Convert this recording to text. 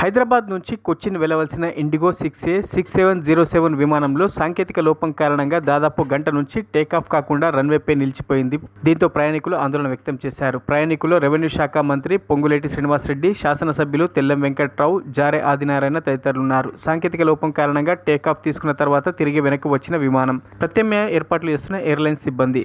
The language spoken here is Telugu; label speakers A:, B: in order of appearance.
A: హైదరాబాద్ నుంచి కొచ్చిన్ వెళ్ళవలసిన IndiGo six E six seven zero seven విమానంలో సాంకేతిక లోపం కారణంగా దాదాపు గంట నుంచి టేకాఫ్ కాకుండా రన్వేపై నిలిచిపోయింది. దీంతో ప్రయాణికులు ఆందోళన వ్యక్తం చేశారు. ప్రయాణికులు రెవెన్యూ శాఖ మంత్రి పొంగులేటి శ్రీనివాసరెడ్డి శాసనసభ్యులు తెల్లం వెంకట్రావు జారే ఆదినారాయణ తదితరులున్నారు. సాంకేతిక లోపం కారణంగా టేకాఫ్ తీసుకున్న తర్వాత తిరిగి వెనక్కి వచ్చిన విమానం ప్రత్యామ్నాయ ఏర్పాట్లు చేస్తున్న ఎయిర్లైన్స్ సిబ్బంది.